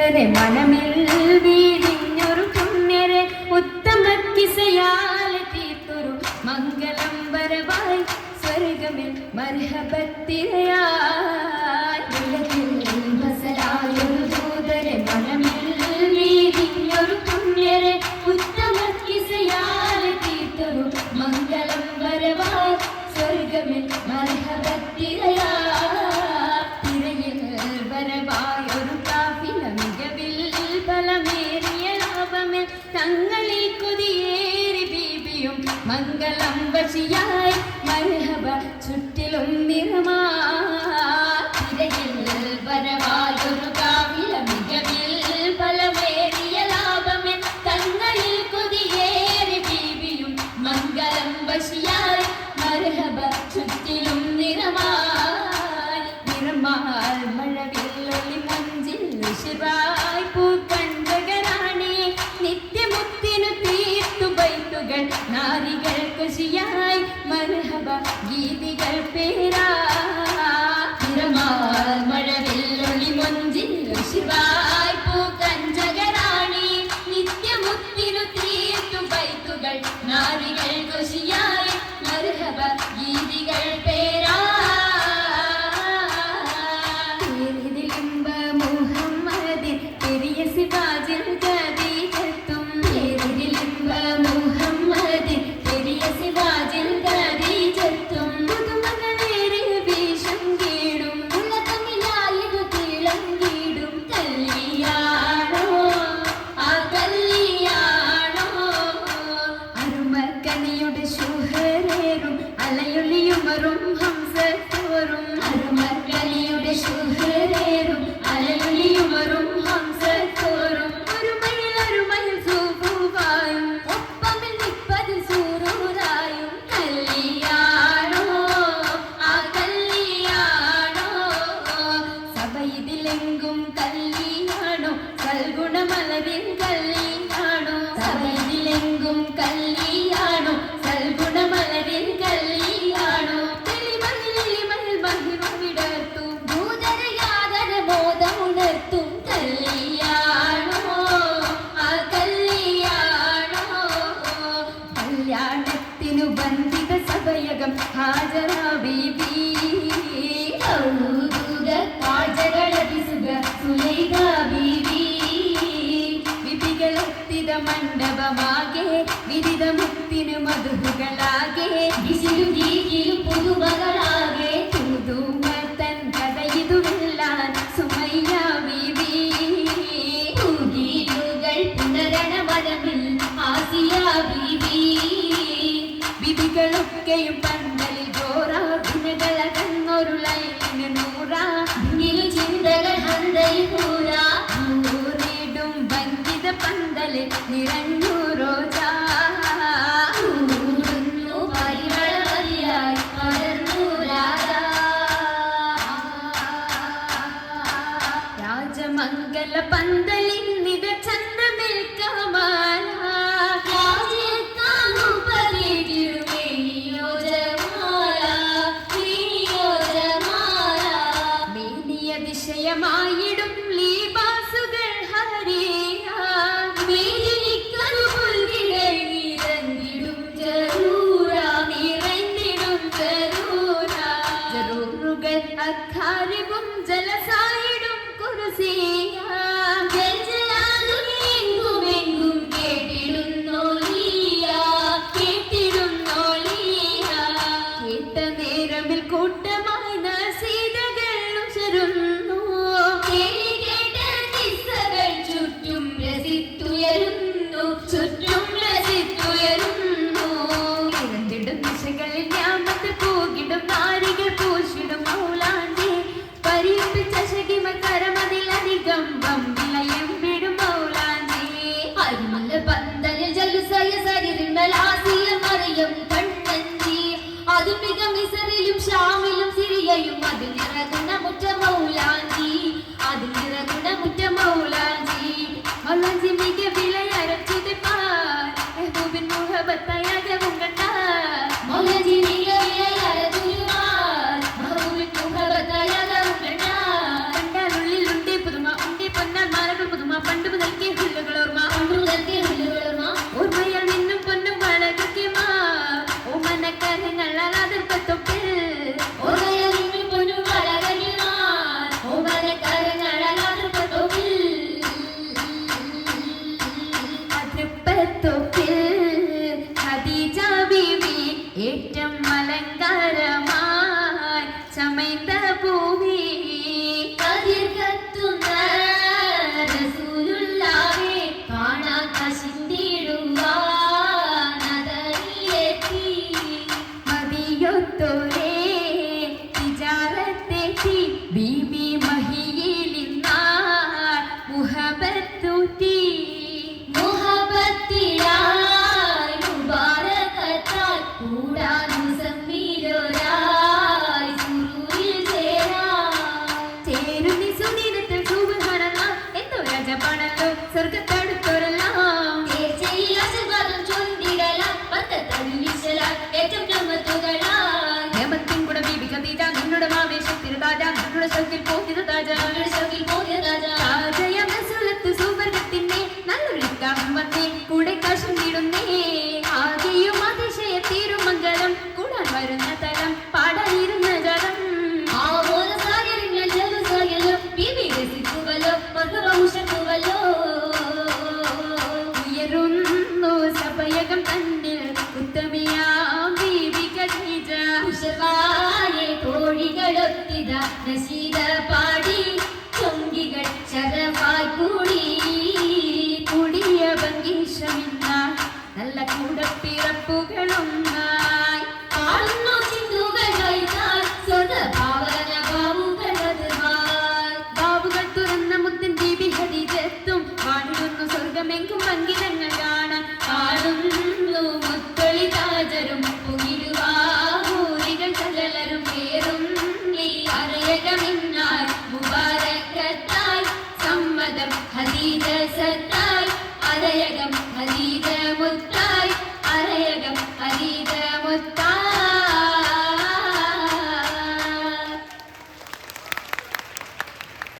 ഉത്തരെ മനമിൽ വീടിഞ്ഞൊരു പുണ്യരെ ഉത്തമ കിസയാലെ തീർത്തൊരു മംഗളം വരവായി സ്വർഗമിൽ മർഹബത്തിരയായി. ഉലകിൽ ദൂതരെ മനമിൽ വീടിഞ്ഞൊരു പുണ്യരെ ഉത്തമ കിസയാലെ തീർത്തൊരു മംഗളം വരവായി സ്വർഗമിൽ മർഹബത്തിരയായി മംഗളം മരഹബ ചുറ്റിലും നിറമാ തിരയിൽ വരവായൊരു കാഫില മികവിൽ ഫലമേറിയ ലാഭമേ. തങ്ങളിൽ കൊതിയേറി ബീവിയും മംഗളം വശിയായി മരഹബ ചുറ്റിലും മണ്ഡപമാകെ വിരിത മുത്തിന് മധുകളാകെ ദിശിലു ദീകിലു പുതുമകളാകെ പുതുമ തൻ കഥയിതുവെല്ലാൻ സുമയ്യ ബീബി പൂകീലുകൾ പുനരണ പന്തലിൻ നിത ചന്ദ്രമിൽ കമാല മേനിയ ദിശയമായിടും ലീബാസുകൾ ഹരിയ അക്കാരിവും ജലസായിടും കുറുസിയ കൂട്ടമായി നസീതകൾ ഉചരുന്നു மௌலையும் அது நிறகுணமுற்ற மௌலாஜி. அது நிறகுணமுற்ற மௌலாஜி. மௌலாஜி மிக விலை அரசிது பார். மெஹபூபின் முகபத் தயாக உங்கள் தார். மௌலாஜி மிக விலை அரசிது பார். மெஹபூபின் முகபத் தயாக உங்கள் தார். கண்டார் உள்ளில் உண்டே புதுமா உண்டே பொன்னால் மாறர்கள் புதுமா. பண்டு முதல்கே ஹுல்லுகள் ஒருமா ஒன்று முதல்கே ஹுல்லுகள் ஒருமா ஒரு மையால் நின்னும் பொன்னும் வழகுக்கேமா ஓ மனக்காரங்கள் அலாதர் பத்தும் ഏറ്റവും അലങ്കാരമായി कूड़े कष्ट ലോകമെങ്കും പങ്കിരങ്ങൾ കാണാൻ പാടുന്നു. മുത്തൊളി താജരും പുകിരുവാകൂരികൾ ചകലരും പേരും നീ അറിയകമിന്നായി സമ്മതം ഹദീജ സത്തായി അരയകം